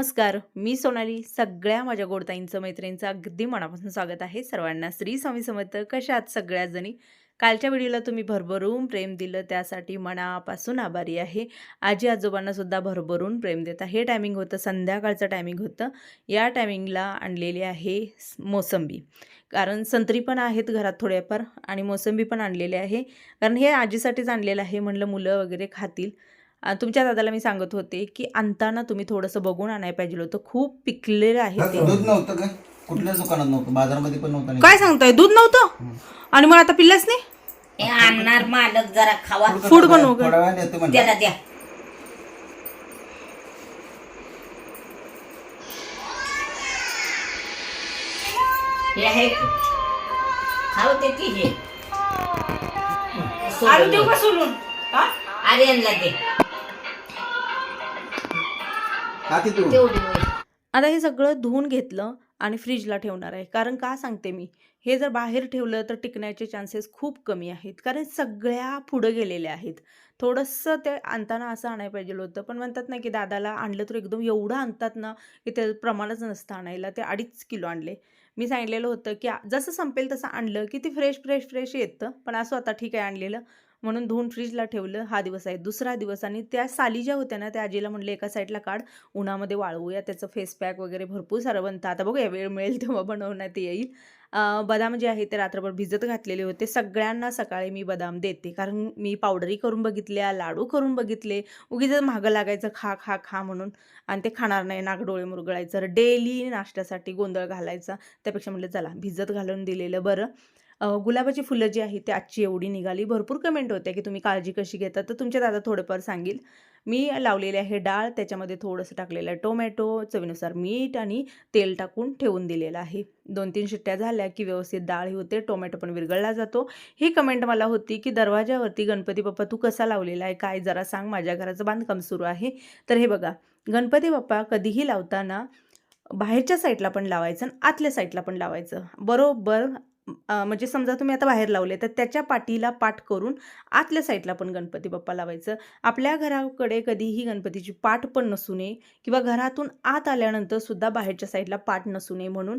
नमस्कार मी सोनाली. सगळ्या माझ्या गोडताईंचं मैत्रिणींचं अगदी मनापासून स्वागत आहे. सर्वांना श्री स्वामी समर्थ. कशा आहात सगळ्याच जणी कालच्या व्हिडिओला तुम्ही भरभरून प्रेम दिलं त्यासाठी मनापासून आभारी आहे. आजी आजोबांना सुद्धा भरभरून प्रेम देता हे टायमिंग होतं संध्याकाळचं टायमिंग होतं. या टायमिंगला आणलेली आहे मोसंबी. कारण संत्री पण आहेत घरात थोड्याफार आणि मोसंबी पण आणलेली आहे. कारण हे आजीसाठीच आणलेलं आहे म्हणलं मुलं वगैरे खातील. तुमच्या दादाला मी सांगत होते की आणताना तुम्ही थोडंसं बघून आणायला पाहिजे होतं. खूप पिकलेलं आहे ते. दूध नव्हतं का? कुठल्याच दुकानात नव्हतं. बाजारामध्ये पण नव्हतं काय सांगताय? दूध नव्हतं? आणि मग आता पिल्लंच नाही? हे आणणार मालक जरा खावा. फूड बनवू का? थोड्या वेळाने येतो म्हणलं. त्याला द्या. हे आहे? खाऊ हे. सोडून दे का तू तेवढी होईल. आता हे सगळं धुवून घेतलं आणि फ्रीजला ठेवणार आहे. कारण का सांगते मी? हे जर बाहेर ठेवलं तर टिकण्याचे चान्सेस खूप कमी आहेत. कारण सगळ्या पुढं गेलेल्या आहेत. थोडंसं ते आणताना असं आणायला पाहिजे होतं. पण म्हणतात ना की दादाला आणलं तर एकदम एवढं आणतात ना की ते प्रमाणच नसतं आणायला. ते अडीच किलो आणले. मी सांगितलेलं होतं की जसं संपेल तसं आणलं की ते फ्रेश फ्रेश फ्रेश येतं. पण असं आता ठीक आहे आणलेलं. म्हणून धुवून फ्रीजला ठेवलं हा दिवस आहे. दुसरा दिवस आणि त्या साली ज्या होत्या ना त्या आजीला म्हणलं एका साईडला काढ उन्हामध्ये वाळवूया त्याचं फेस पॅक वगैरे भरपूर सारं बनतं. आता बघूया वेळ मिळेल तेव्हा बनवण्यात येईल. बदाम जे आहे ते रात्रभर भिजत घातलेले होते. सगळ्यांना सकाळी मी बदाम देते कारण मी पावडरी करून बघितल्या लाडू करून बघितले. उगीच मागं लागायचं खा खा खा म्हणून. आणि ते खाणार नाही नागडोळे मुरगळायचं. डेली नाश्त्यासाठी गोंधळ घालायचा. त्यापेक्षा म्हटलं चला भिजत घालून दिलेलं बरं. गुलाबाची फुलं जी आहेत ती आजची एवढी निघाली. भरपूर कमेंट होते की तुम्ही काळजी कशी घेता. तर तुमच्या दादा थोडंफार सांगेल. मी लावलेले आहे डाळ त्याच्यामध्ये थोडंसं टाकलेलं आहे टोमॅटो चवीनुसार मीठ आणि तेल टाकून ठेवून दिलेलं आहे. दोन तीन शिट्ट्या झाल्या की व्यवस्थित डाळ ही होते टोमॅटो पण विरघळला जातो. ही कमेंट मला होती की दरवाजावरती गणपती बाप्पा तू कसा लावलेला आहे काय जरा सांग माझ्या घराचं बांधकाम सुरू आहे. तर हे बघा गणपती बाप्पा कधीही लावताना बाहेरच्या साईडला पण लावायचं आणि आतल्या साईडला पण लावायचं. बरोबर म्हणजे समजा तुम्ही आता बाहेर लावले तर त्याच्या पाठीला पाठ करून आतल्या साईडला पण गणपती बाप्पा लावायचं. आपल्या घराकडे कधीही गणपतीची पाठ पण नसू नये किंवा घरातून आत आल्यानंतर सुद्धा बाहेरच्या साईडला पाठ नसू नये म्हणून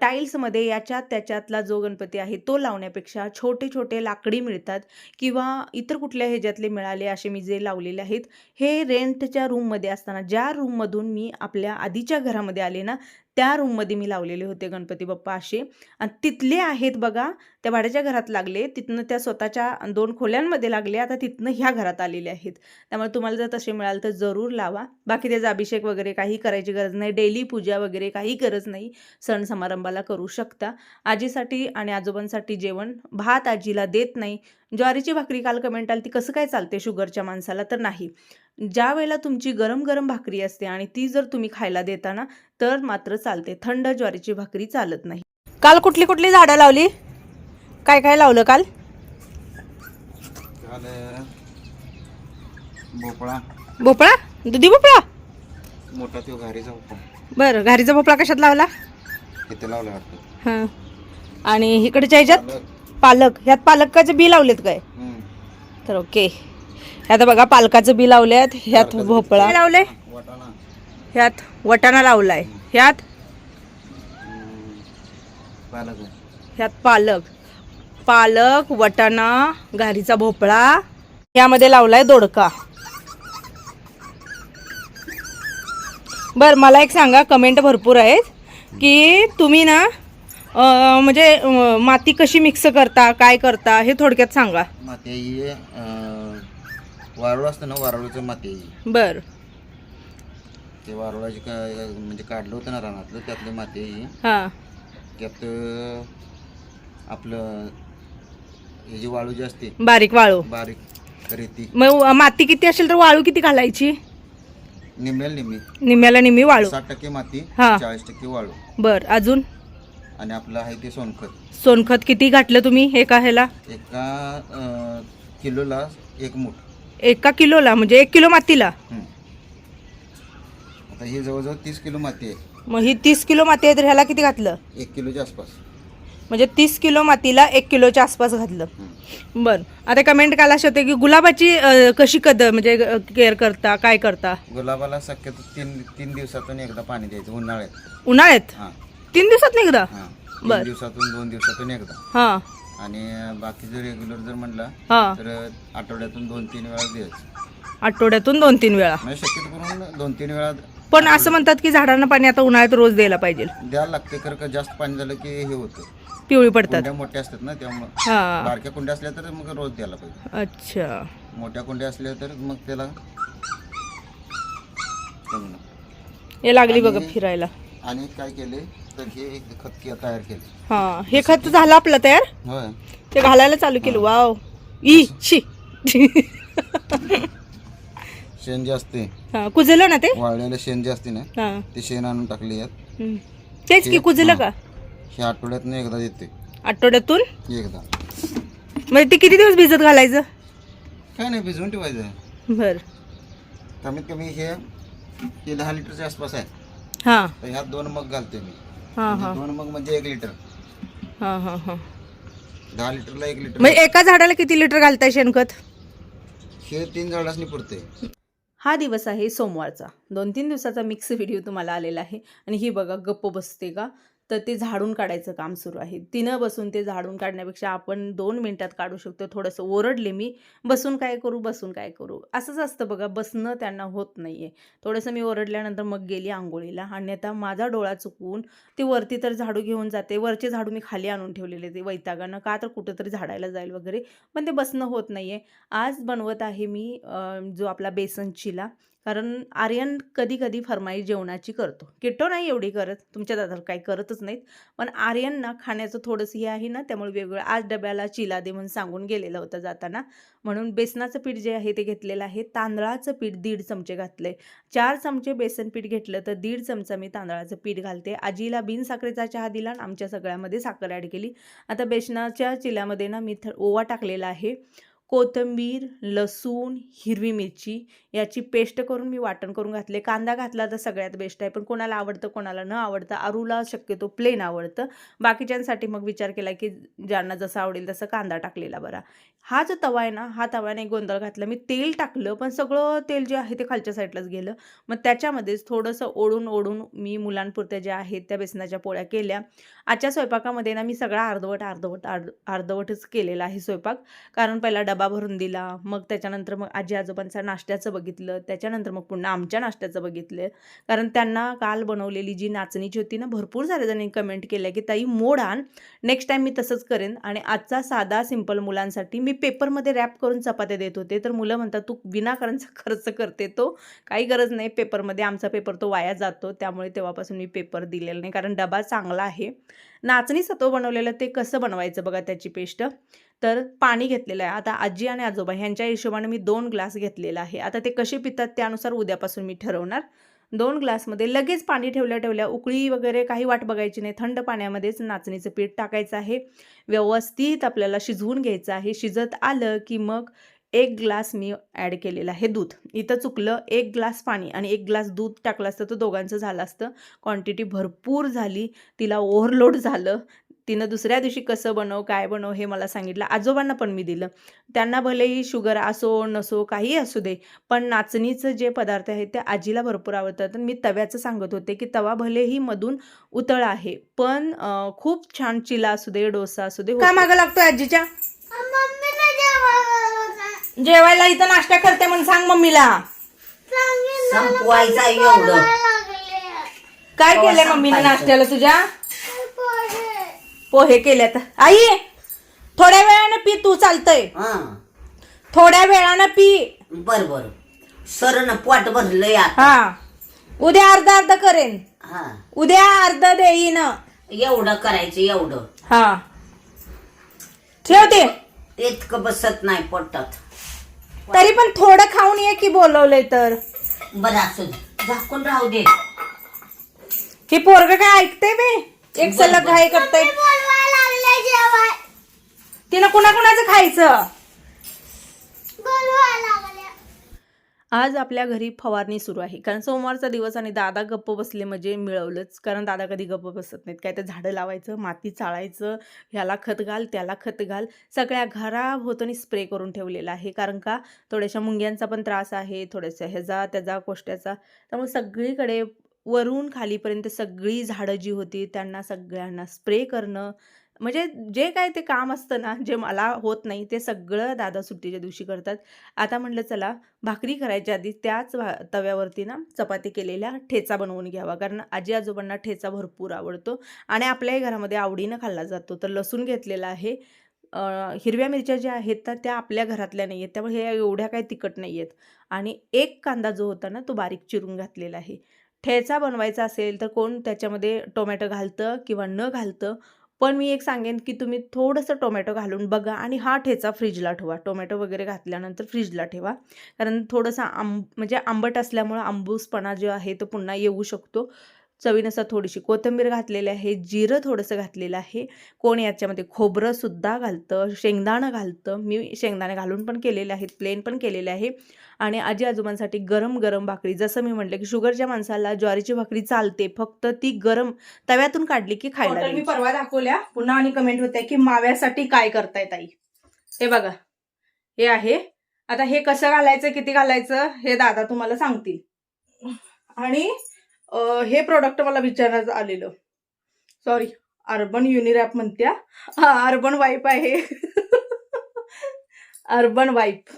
टाईल्समध्ये याच्यात त्याच्यातला जो गणपती आहे तो लावण्यापेक्षा छोटे छोटे लाकडी मिळतात किंवा इतर कुठल्या ह्याच्यातले मिळाले असे मी जे लावलेले आहेत हे रेंटच्या रूममध्ये असताना ज्या रूममधून मी आपल्या आधीच्या घरामध्ये आले ना त्या रूममध्ये मी लावलेले होते गणपती बाप्पा असे. आणि तिथले आहेत बघा त्या भाड्याच्या घरात लागले तिथनं त्या स्वतःच्या दोन खोल्यांमध्ये लागले आता तिथनं ह्या घरात आलेले आहेत. त्यामुळे तुम्हाला जर तसे मिळाल तर जरूर लावा. बाकी त्याचा अभिषेक वगैरे काही करायची गरज नाही डेली पूजा वगैरे काही गरज नाही. सण समारंभाला करू शकता. आजीसाठी आणि आजोबांसाठी जेवण भात आजीला देत नाही. ज्वारीची भाकरी काल कमेंट आली ती कसं काय चालते शुगरच्या माणसाला तर नाही. ज्या वेळेला तुमची गरम गरम भाकरी असते आणि ती जर तुम्ही खायला देता ना तर मात्र चालते. थंड ज्वारीची भाकरी चालत नाही. काल कुठली कुठली झाडं लावली? काय काय लावलं काल? भोपळा. भोपळा? दुधी भोपळा? मोठा तो घारीचा भोपळा. बरं घारीचा भोपळा कशात लावला? इथे लावला वाटतं. हां. आणि इकडच्या ह्याच्यात पालक. पालक. ह्यात पालकाचे बी लावलेत काय? हम्म. तर ओके. ह्यात बघा पालकाचं बी लावल्यात ह्यात भोपळा. लावले? वाटाणा. ह्यात वटाणा लावलाय. ह्यात? हम्म. पालक आहे. ह्यात पालक. पालक वटाणा घारीचा भोपळा. ह्यामध्ये लावलाय दोडका. बर मला एक सांगा कमेंट भरपूर आहेत. की तुम्ही ना म्हणजे माती कशी मिक्स करता काय करता हे थोडक्यात सांगा. माती वारुळ असतं ना वारुळाचं माती बर. ते वारुळाची म्हणजे काढलं होतं ना रानातलं त्यातली माती ही. हां. त्यात आपलं हे जी वाळू जी असते. बारीक वाळू. बारीक रेती. मग माती किती असेल तर वाळू किती घालायची? निम्म्याला निम्मी. निम्याला निम्मी वाळू. साठ टक्के माती हा. चाळीस टक्के वाळू. बर अजून? आणि आपलं आहे ते सोनखत. सोनखत किती घातलं तुम्ही एका ह्याला? एका अं, किलोला एक मूठ. एका किलोला म्हणजे एक किलो मातीला? हं. आता ही जवळजवळ तीस किलो माती आहे. मग ही तीस किलो माती आहे तर ह्याला किती घातलं? एक किलोच्या आसपास. म्हणजे तीस किलो मातीला एक किलोच्या आसपास घातलं. बर. आता कमेंट काल अशी होते की गुलाबाची अं, कशी कद म्हणजे केअर करता काय करता? गुलाबाला शक्यतो तीन तीन दिवसातून एकदा पाणी द्यायचं उन्हाळ्यात. उन्हाळ्यात? हां. तीन दिवसात एकदा? हां. तीन दिवसातून दोन दिवसातून एकदा. हा. आणि बाकीचं रेग्युलर जर म्हटलं हा. तर आठवड्यातून दोन तीन वेळा द्यायचं. आठवड्यातून दोन तीन वेळा. म्हणजे शक्यतो करून दोन तीन वेळा पण असं म्हणतात की झाडांना पाणी आता उन्हाळ्यात रोज द्यायला पाहिजे. द्यायला लागते खरं का जास्त पाणी झालं की हे होतं. पिवळी पडतात. कुंड्या मोठ्या असतात ना त्यामुळे. हा. बारक्या कुंड्या असल्या तर मग रोज द्यायला पाहिजे. अच्छा. मोठ्या कुंड्या असल्या तर मग त्याला. हे लागली बघा आणि- फिरायला. आणि काय केले तर हे एक खत तयार केले. हा. हे खत झालं आपलं तयार? होय. ते घालायला चालू केलं. वाव. ई शी. शेण जे असते हा कुजलं ना ते? वाळलेलं शेण जे असते ना हा. ते शेण आणून टाकले यात. हम्म. तेच की कुजलं का? हे आठवड्यातनं एकदा येते. आठवड्यातून? एकदा. म्हणजे ते किती दिवस भिजत घालायचं? काय नाही भिजवून ठेवायचं. बर. कमीत कमी हे हे दहा लिटरच्या आसपास आहे. हा. तर ह्यात दोन मग घालते मी. हा म्हणजे हा दोन मग म्हणजे एक लिटर. हा हा हा. दहा लिटरला एक लिटर. म्हणजे एका झाडाला किती लिटर घालताय शेणखत? हे तीन झाडासनी पुरते. हा दिवस आहे सोमवारचा. दोन तीन दिवसाचा मिक्स व्हिडिओ तुम्हाला आलेला आहे. आणि ही बघा गप्प बसते का? तर ते झाडून काढायचं काम सुरू आहे. तिनं बसून ते झाडून काढण्यापेक्षा आपण दोन मिनटात काढू शकतो. थोडंसं ओरडले मी बसून काय करू बसून काय करू? असंच असतं बघा बसणं त्यांना होत नाही आहे थोडंसं मी ओरडल्यानंतर मग गेली आंघोळीला. आणि आता माझा डोळा चुकवून ते वरती तर झाडू घेऊन जाते. वरचे झाडू मी खाली आणून ठेवलेले ते वैतागानं. का तर कुठंतरी झाडायला जाईल वगैरे. पण ते बसणं होत नाही आहे आज बनवत आहे मी जो आपला बेसन चिला कारण आर्यन कधी कधी फरमाई जेवणाची करतो. किट्टो नाही एवढी करत तुमच्या दादा काही करतच नाहीत. पण आर्यन ना खाण्याचं थोडंसं हे आहे ना त्यामुळे वेगवेगळं आज डब्याला चिला दे म्हणून सांगून गेलेलं होतं जाताना. म्हणून बेसनाचं पीठ जे आहे ते घेतलेलं आहे. तांदळाचं पीठ दीड चमचे घातले चार चमचे बेसन पीठ घेतलं तर दीड चमचा मी तांदळाचं पीठ घालते. आजीला बिन साखरेचा चहा दिला आणि आमच्या सगळ्यामध्ये साखर ॲड केली. आता बेसनाच्या चिल्यामध्ये ना मी थ ओवा टाकलेला आहे. कोथिंबीर लसूण हिरवी मिरची याची पेस्ट करून मी वाटण करून घातले. कांदा घातला तर सगळ्यात बेस्ट आहे. पण कोणाला आवडतं कोणाला न आवडतं आरूला शक्यतो प्लेन आवडतं. बाकीच्यांसाठी मग विचार केला की ज्यांना जसं आवडेल तसं कांदा टाकलेला बरा. हा जो तवा आहे ना हा तव्याने गोंधळ घातला. मी तेल टाकलं पण सगळं तेल जे आहे ते खालच्या साईडलाच गेलं. मग त्याच्यामध्येच थोडंसं ओढून ओढून मी मुलांपुरत्या ज्या आहेत त्या बेसनाच्या पोळ्या केल्या. आजच्या स्वयंपाकामध्ये ना मी सगळा अर्धवट अर्धवट अर्ध अर्धवटच केलेला आहे स्वयंपाक. कारण पहिला डबा भरून दिला मग त्याच्यानंतर मग आजी आजोबांचा नाश्त्याचं बघितलं त्याच्यानंतर मग पुन्हा आमच्या नाश्त्याचं बघितलं. कारण त्यांना काल बनवलेली जी नाचणीची होती ना भरपूर साऱ्या जणांनी कमेंट केल्या की ताई मोड आण. नेक्स्ट टाईम मी तसंच करेन. आणि आजचा साधा सिंपल मुलांसाठी मी पेपरमध्ये रॅप करून चपात्या देत होते. तर मुलं म्हणतात तू विनाकारणचा खर्च करते तो. काही गरज नाही पेपरमध्ये आमचा पेपर तो वाया जातो. त्यामुळे तेव्हापासून मी पेपर दिलेला नाही. कारण डबा चांगला आहे. नाचणी सत्व बनवलेलं ते कसं बनवायचं बघा त्याची पेस्ट. तर पाणी घेतलेलं आहे. आता आजी आणि आजोबा ह्यांच्या हिशोबाने मी दोन ग्लास घेतलेला आहे. आता ते कसे पितात त्यानुसार उद्यापासून मी ठरवणार. दोन ग्लासमध्ये लगेच पाणी ठेवल्या ठेवल्या उकळी वगैरे काही वाट बघायची नाही. थंड पाण्यामध्येच नाचणीचं पीठ टाकायचं आहे. व्यवस्थित आपल्याला शिजवून घ्यायचं आहे. शिजत आलं की मग एक ग्लास मी ॲड केलेलं आहे दूध. इथं चुकलं एक ग्लास पाणी आणि एक ग्लास दूध टाकलं असतं तर दोघांचं झालं असतं. क्वांटिटी भरपूर झाली. तिला ओव्हरलोड झालं. तिनं दुसऱ्या दिवशी कसं बनव काय बनव हे मला सांगितलं. आजोबांना पण मी दिलं. त्यांना भलेही शुगर असो नसो काही असू दे पण नाचणीचं जे पदार्थ आहेत ते आजीला भरपूर आवडतात. आणि मी तव्याचं सांगत होते की तवा भलेही मधून उतळ आहे पण खूप छान चिला असू दे डोसा असू दे का मागं लागतोय आजीच्या? जेवायला इथं नाश्ता करते म्हणून सांग मम्मीला. संपवायचा एवढं. काय केलंय मम्मीने. नाश्त्याला तुझ्या? पोहे. केल्यात आई थोड्या वेळानं पी तू चालतंय. हा. थोड्या वेळानं पी. बर बर. सर पोट भरलंय आता. हा. उद्या अर्धा अर्ध करेन. हा. उद्या अर्ध देईन. एवढं करायचं एवढं. हा. ठेवते. इतकं बसत नाही पोटात. तरी पण थोडं खाऊन ये की बोलवलंय तर. बरं असू दे झाकून राहू दे. हे पोरग काय ऐकते बे? एक सलग. घाई करते तिनं कुणा कुणाचं खायचं आज आपल्या घरी फवारणी सुरू आहे. कारण सोमवारचा दिवस आणि दादा गप्प बसले म्हणजे मिळवलंच. कारण दादा कधी गप्प बसत नाहीत. काय तर झाडं लावायचं माती चाळायचं ह्याला खत घाल त्याला खत घाल. सगळ्या घराभोवतणी स्प्रे करून ठेवलेला आहे. कारण का? थोड्याशा मुंग्यांचा पण त्रास आहे. थोड्याशा ह्याचा त्याचा कोष्ट्याचा. त्यामुळे सगळीकडे वरून खालीपर्यंत सगळी झाडं जी होती त्यांना सगळ्यांना स्प्रे करणं म्हणजे जे काय ते काम असतं ना जे मला होत नाही ते सगळं दादा सुट्टीच्या दिवशी करतात. आता म्हटलं चला भाकरी करायच्या आधी त्याच तव्यावरती ना चपाती केलेल्या ठेचा बनवून घ्यावा. कारण आजी आजोबांना ठेचा भरपूर आवडतो आणि आपल्याही घरामध्ये आवडीनं खाल्ला जातो. तर लसूण घेतलेला आहे. हिरव्या मिरच्या ज्या आहेत तर त्या आपल्या घरातल्या नाही आहेत. त्यामुळे ह्या एवढ्या काही तिखट नाही आहेत. आणि एक कांदा जो होता ना तो बारीक चिरून घातलेला आहे. ठेचा बनवायचा असेल तर कोण त्याच्यामध्ये टोमॅटो घालतं किंवा न घालतं पण मी एक सांगेन की तुम्ही थोडंसं टोमॅटो घालून बघा आणि हा ठेचा फ्रीजला ठेवा. टोमॅटो वगैरे घातल्यानंतर फ्रीजला ठेवा. कारण थोडंसं आंब म्हणजे आंबट असल्यामुळं आंबूसपणा जो आहे तो पुन्हा येऊ शकतो. चवीनुसार थोडीशी कोथिंबीर घातलेली आहे जिरं थोडंसं घातलेलं आहे. कोण याच्यामध्ये खोबरंसुद्धा घालतं शेंगदाणं घालतं. मी शेंगदाणे घालून पण केलेले आहेत प्लेन पण केलेले आहे. आणि आजी आजोबांसाठी गरम गरम भाकरी जसं मी म्हटलं की शुगरच्या माणसाला ज्वारीची भाकरी चालते फक्त ती गरम तव्यातून काढली की खायला मी. परवा दाखवल्या. पुन्हा आणि कमेंट होत्या की माव्यासाठी काय करताय ताई? हे बघा. हे आहे. आता हे कसं घालायचं किती घालायचं हे दादा तुम्हाला सांगतील. आणि हे प्रोडक्ट मला विचारण्यात आलेलं. सॉरी अर्बन युनिरॅप म्हणत्या. हा अर्बन वाईप आहे. अर्बन वाईप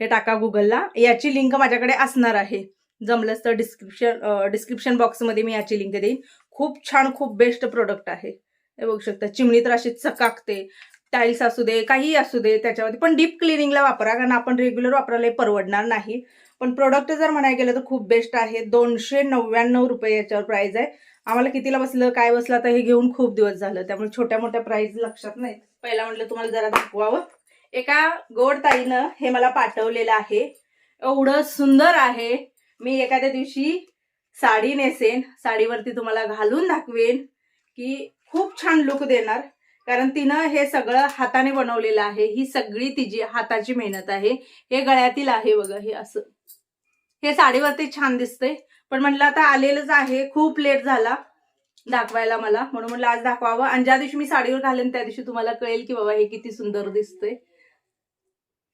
हे टाका गुगलला याची लिंक माझ्याकडे असणार आहे. जमलंच तर डिस्क्रिप्शन डिस्क्रिप्शन बॉक्समध्ये मी याची लिंक देईन. खूप छान खूप बेस्ट प्रोडक्ट आहे. हे बघू शकता चिमणी तर अशी चकाकते. टाईल्स असू दे काही असू दे त्याच्यावरती. पण डीप क्लिनिंगला वापरा कारण आपण रेग्युलर वापरायला हे परवडणार नाही. पण प्रोडक्ट जर म्हणायला गेलं तर खूप बेस्ट आहे. दोनशे नव्याण्णव रुपये याच्यावर प्राईज आहे. आम्हाला कितीला बसलं काय बसलं आता हे घेऊन खूप दिवस झालं. त्यामुळे छोट्या मोठ्या प्राईज लक्षात नाहीत पहिला म्हटलं तुम्हाला जरा दाखवावं. एका गोड ताईनं हे मला पाठवलेलं आहे. एवढं सुंदर आहे. मी एखाद्या दिवशी साडी नेसेन साडीवरती तुम्हाला घालून दाखवेन की खूप छान लुक देणार. कारण तिनं हे सगळं हाताने बनवलेलं आहे. ही सगळी तिची हाताची मेहनत आहे. हे गळ्यातील आहे बघा हे असं. हे साडीवरती छान दिसतंय. पण म्हटलं आता आलेलंच आहे. खूप लेट झाला दाखवायला मला. म्हणून म्हटलं आज दाखवावं. आणि ज्या दिवशी मी साडीवर घालेन त्या दिवशी तुम्हाला कळेल की बाबा हे किती सुंदर दिसते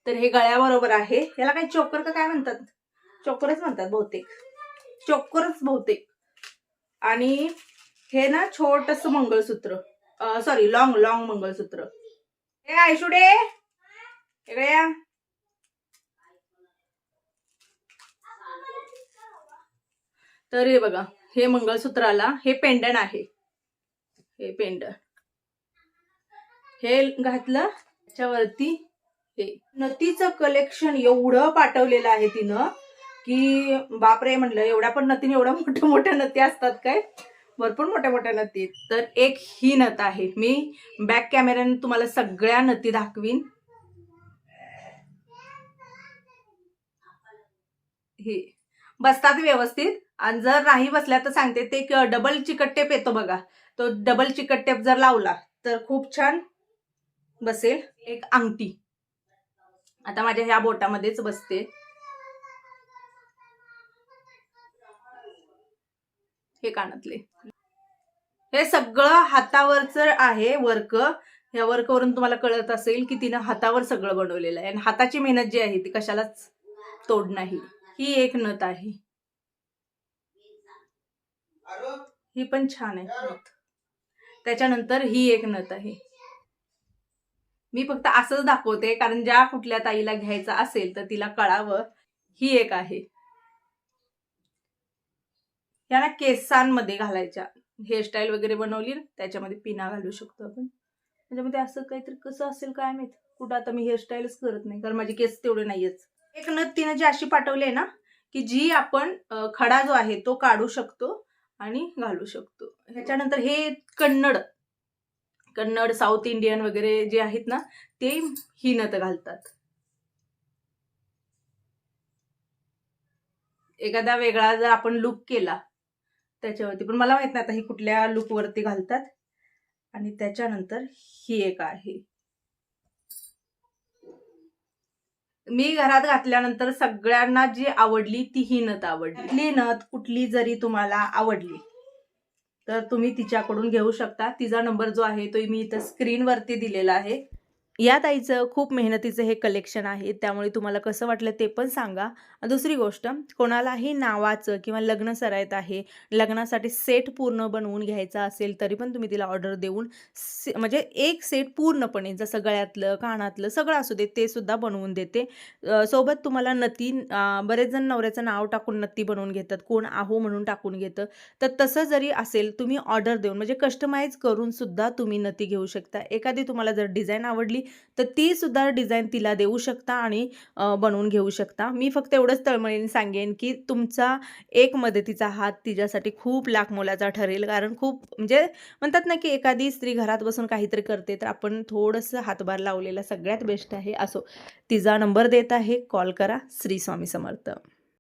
तर हे गळ्याबरोबर आहे. याला काही चोकर का काय म्हणतात? चोकरच म्हणतात बहुतेक. चोकरच बहुतेक. आणि हे ना छोटस mangalsutra. Sorry long long mangalsutra. हे आयशुडे! इकडे या. तर हे बघा हे मंगळसूत्राला हे पेंडन आहे. हे पेंडन हे घातलं त्याच्यावरती हे. नतीचं कलेक्शन एवढं पाठवलेलं आहे तिनं की बापरे म्हणलं एवढ्या पण नतीने एवढ्या मोठ्या मोठ्या नती असतात काय? भरपूर मोठ्या मोठ्या नती तर एक ही नथ आहे. मी बॅक कॅमेऱ्याने तुम्हाला सगळ्या नती दाखवीन. हे. बसतात व्यवस्थित? आणि जर नाही बसल्या तर सांगते ते डबल चिकट टेप येतो बघा. तो डबल चिकट टेप जर लावला तर खूप छान बसेल एक अंगठी. आता माझ्या ह्या बोटामध्येच बसते. हे कानातले. हे सगळं हातावरच आहे वर्क या वर्कवरून तुम्हाला कळत असेल की तिनं हातावर सगळं बनवलेलं आहे. आणि हाताची मेहनत जी आहे ती कशालाच तोड नाही. ही एक नथ आहे. ही पण छान आहे. त्याच्यानंतर ही एक नथ आहे. मी फक्त असंच दाखवते कारण ज्या कुठल्या ताईला घ्यायचं असेल तर तिला कळावं. ही एक आहे. या ना केसांमध्ये घालायच्या. हेअरस्टाईल वगैरे बनवली त्याच्यामध्ये पिना घालू शकतो आपण. त्याच्यामध्ये असं काहीतरी कसं असेल काय माहीत? कुठं आता मी हेअरस्टाईलच करत नाही कारण माझे केस तेवढे नाहीयेच एक नथ तिनं जी अशी पाठवली आहे ना की जी आपण खडा जो आहे तो काढू शकतो. आणि घालू शकतो. ह्याच्यानंतर हे कन्नड कन्नड साऊथ इंडियन वगैरे जे आहेत ना ते ही नत घालतात. एखादा वेगळा जर आपण लुक केला त्याच्यावरती पण मला माहीत नाही आता ही कुठल्या लुकवरती घालतात. आणि त्याच्यानंतर ही एक आहे. मी घरात घातल्यानंतर सगळ्यांना जी आवडली ती ही नथ आवडली. ती नथ कुठली जरी तुम्हाला आवडली तर तुम्ही तिच्याकडून घेऊ शकता. तिचा नंबर जो आहे तो मी इथं स्क्रीनवरती दिलेला आहे. या ताईचं खूप मेहनतीचं हे कलेक्शन आहे त्यामुळे तुम्हाला कसं वाटलं ते पण सांगा. दुसरी गोष्ट कोणालाही नावाचं किंवा लग्न सरायत आहे लग्नासाठी सेट पूर्ण बनवून घ्यायचा असेल तरी पण तुम्ही तिला ऑर्डर देऊन से म्हणजे एक सेट पूर्णपणे जसं गळ्यातलं कानातलं सगळं असू दे ते सुद्धा बनवून देते. सोबत तुम्हाला नती बरेच जण नवऱ्याचं नाव टाकून नत्ती बनवून घेतात कोण आहो म्हणून टाकून घेतं. तर तसं जरी असेल तुम्ही ऑर्डर देऊन म्हणजे कस्टमाइज करून सुद्धा तुम्ही नती घेऊ शकता. एखादी तुम्हाला जर डिझाईन आवडली तर ती सुद्धा डिझाईन तिला देऊ शकता आणि बनवून घेऊ शकता. मी फक्त एवढंच तळमळीने सांगेन की तुमचा एक मदतीचा हात तिच्यासाठी खूप लाख मोलाचा ठरेल. कारण खूप म्हणजे म्हणतात ना की एखादी स्त्री घरात बसून काहीतरी करते तर आपण थोडंसं हातभार लावलेला सगळ्यात बेस्ट आहे असो. तिचा नंबर देत आहे. कॉल करा. श्री स्वामी समर्थ.